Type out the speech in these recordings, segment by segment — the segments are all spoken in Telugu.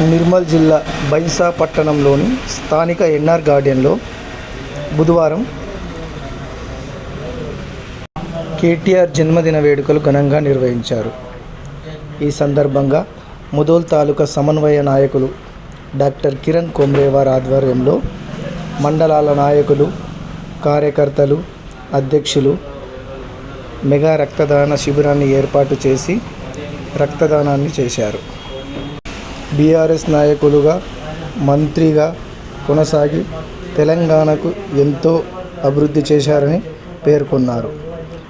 నిర్మల్ జిల్లా బైన్సా పట్టణంలోని స్థానిక ఎన్ఆర్ గార్డెన్లో బుధవారం కేటీఆర్ జన్మదిన వేడుకలు ఘనంగా నిర్వహించారు. ఈ సందర్భంగా ముదోల్ తాలూకా సమన్వయ నాయకులు డాక్టర్ కిరణ్ కొమ్రేవార్ ఆధ్వర్యంలో మండలాల నాయకులు కార్యకర్తలు అధ్యక్షులు మెగా రక్తదాన శిబిరాన్ని ఏర్పాటు చేసి రక్తదానాన్ని చేశారు. బీఆర్ఎస్ నాయకులుగా మంత్రిగా కొనసాగి తెలంగాణకు ఎంతో అభివృద్ధి చేశారని పేర్కొన్నారు.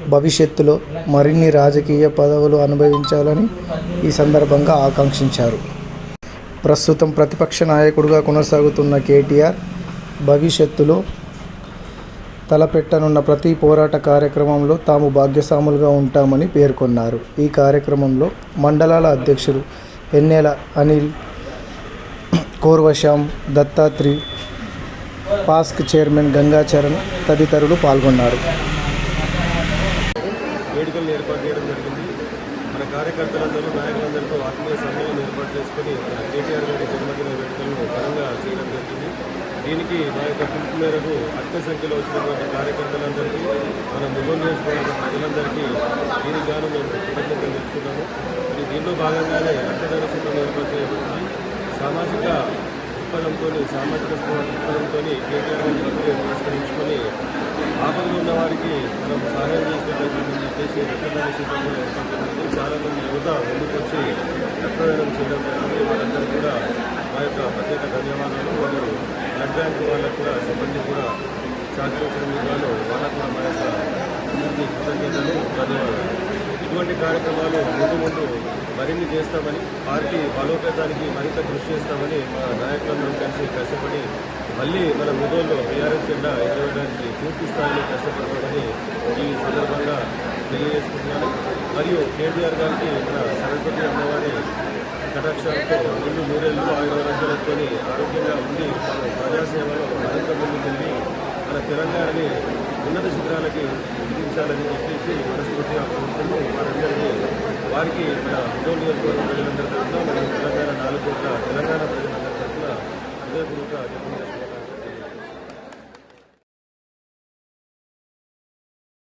భవిష్యత్తులో మరిన్ని రాజకీయ పదవులు అనుభవించాలని ఈ సందర్భంగా ఆకాంక్షించారు. ప్రస్తుతం ప్రతిపక్ష నాయకుడిగా కొనసాగుతున్న కేటీఆర్ భవిష్యత్తులో తలపెట్టనున్న ప్రతి పోరాట కార్యక్రమంలో తాము భాగ్యస్వాములుగా ఉంటామని పేర్కొన్నారు. ఈ కార్యక్రమంలో మండలాల అధ్యక్షులు ఎన్నెల అనిల్ కోర్వశ్యాం దత్తాత్రి పాస్క్ చైర్మన్ గంగాచరణ్ తదితరులు పాల్గొన్నారు. వేడుకలను ఏర్పాటు చేయడం జరిగింది. మన కార్యకర్తలందరూ నాయకులందరితో ఆత్మీయ సమ్మేళనం ఏర్పాటు చేసుకుని కేటీఆర్ గారి జన్మదిన వేడుకలను ఘనంగా చేయడం జరిగింది. దీనికి మా యొక్క పిలుపు మేరకు అధిక సంఖ్యలో వచ్చినటువంటి కార్యకర్తలందరికీ మన ముగ్గురు నియోజకవర్గ ప్రజలందరికీ దీని గాను మేము కృతజ్ఞతలు తెలుపుతున్నాము. మరి దీనిలో భాగంగానే రక్తదాన శిబిరం ఏర్పాటు చేయబడింది సామాజిక దృక్పథంతో సామాజిక దృక్పథంతో కేటీఆర్ గారి పురస్కరించుకొని ఆపదలు ఉన్న వారికి మనం సహాయం చేసేటటువంటి చెప్పేసి రక్తదాన శిబిరంలో ఏర్పాటు చాలామంది యువత ముందుకొచ్చి రక్తదానం చేయడం జరిగింది. వాళ్ళందరూ కూడా మా యొక్క ప్రత్యేక ధన్యవాదాలు. మరియు బ్లడ్ బ్యాంక్ వాళ్ళకు కూడా సిబ్బంది కూడా సహకరించడం విధాలు వాళ్ళకు కూడా మా యొక్క అందరికీ కృతజ్ఞతలు ధన్యవాదాలు. ఇటువంటి కార్యక్రమాలు ముందు ముందు మరిన్ని చేస్తామని పార్టీ బలోపేతానికి మరింత కృషి చేస్తామని మా నాయకులందరం కలిసి కష్టపడి మళ్ళీ మన ముదోల్లో బీఆర్ఎస్ జెండా ఎగరవేయడానికి పూర్తి స్థాయిలో కష్టపడతామని ఈ సందర్భంగా తెలియజేసుకుంటున్నాను. మరియు కేటీఆర్ గారికి మన సరస్వతి అమ్మవారి కటాక్షాలతో రెండు నూరేళ్ళు ఆయుర్వేదంతో ఆరోగ్యంగా ఉండి ప్రజాసేవలో మరింత ముందుకెళ్ళి మన తెలంగాణని ఉన్నత శిఖరాలకి ఎదిగించాలని చెప్పేసి మనస్ఫూర్తిగా కోరుకుంటూ వారందరినీ వారికి మన ఉద్యోగ నియోజకవర్గ ప్రజలందరి తరఫున